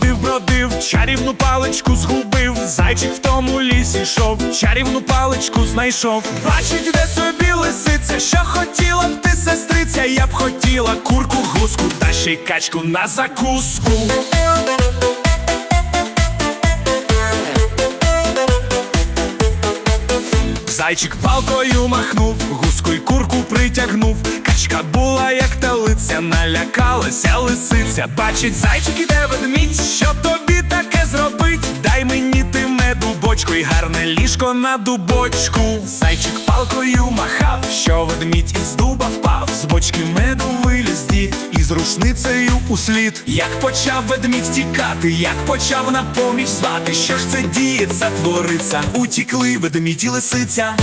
бродив, бродив, чарівну паличку згубив, зайчик в тому лісі йшов, чарівну паличку знайшов. Бачить, де собі лисиця, що хотіла б ти, сестриця, я б хотіла курку, гуску, та ще й качку на закуску. Зайчик палкою махнув, гуску й курку притягнув. Качка була, як талиця, налякалася лисиця. Бачить, зайчик іде ведмідь, що тобі таке зробить? Дай мені ти меду бочку і гарне ліжко на дубочку. Зайчик палкою махав, що ведмідь із дуба впав. З бочки меду рушницею у слід. Як почав ведмідь тікати, як почав на поміч звати, що ж це діється, твориться, утікли ведмідь і лисиця.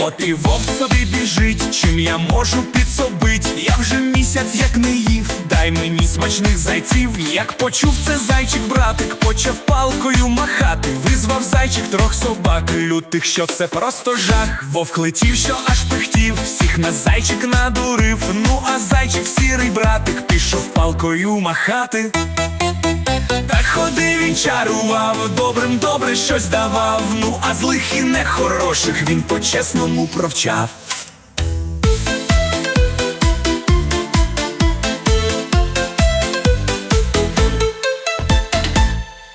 От і вовк собі біжить, чим я можу підсобить. Я вже місяць як не їв, дай мені смачних зайців. Як почув це зайчик, братик, почав палкою махати. Визвав зайчик трьох собак, лютих, що це просто жах. Вовк летів, що аж пихтів, всіх на зайчик надурив. Ну а зайчик сірий братик пішов палкою махати. Так ходив він чарував, добрим добре щось давав. Ну а злих і нехороших він по-чесному провчав.